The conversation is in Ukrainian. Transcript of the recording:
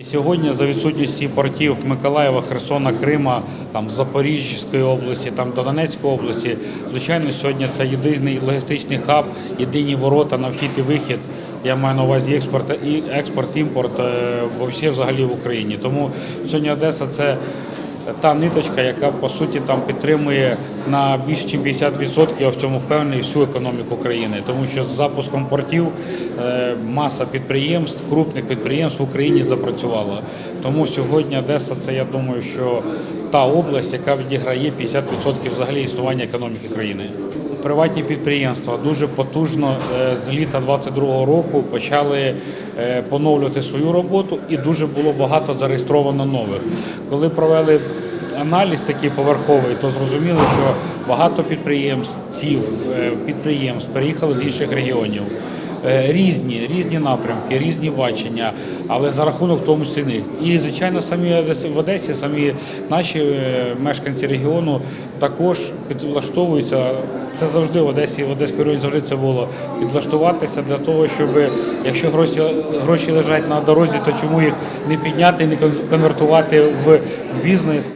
Сьогодні за відсутністю портів Миколаєва, Херсона, Крима, там Запорізької області, там до Донецької області, звичайно, сьогодні це єдиний логістичний хаб, єдині ворота на вхід і вихід. Я маю на увазі експорт і експорт, імпорт е, во взагалі в Україні. Тому сьогодні Одеса це та ниточка, яка по суті там підтримує на більш ніж 50%, я в цьому впевнений, всю економіку країни. Тому що з запуском портів е, маса підприємств, крупних підприємств в Україні запрацювала. Тому сьогодні Одеса це я думаю, що та область, яка відіграє 50% взагалі існування економіки країни. Приватні підприємства дуже потужно е, з літа 22 року почали е, поновлювати свою роботу, і дуже було багато зареєстровано нових. Коли провели аналіз такий поверховий, то зрозуміло, що багато підприємств, е, підприємств переїхали з інших регіонів. Е, Різні, різні напрямки, різні бачення, але за рахунок тому числі них. І звичайно, самі в Одесі, самі наші е, мешканці регіону також підлаштовуються. Це завжди в Одесі, в Одеській районі завжди це було підлаштуватися для того, щоб якщо гроші, гроші лежать на дорозі, то чому їх не підняти, не кон- конвертувати в бізнес.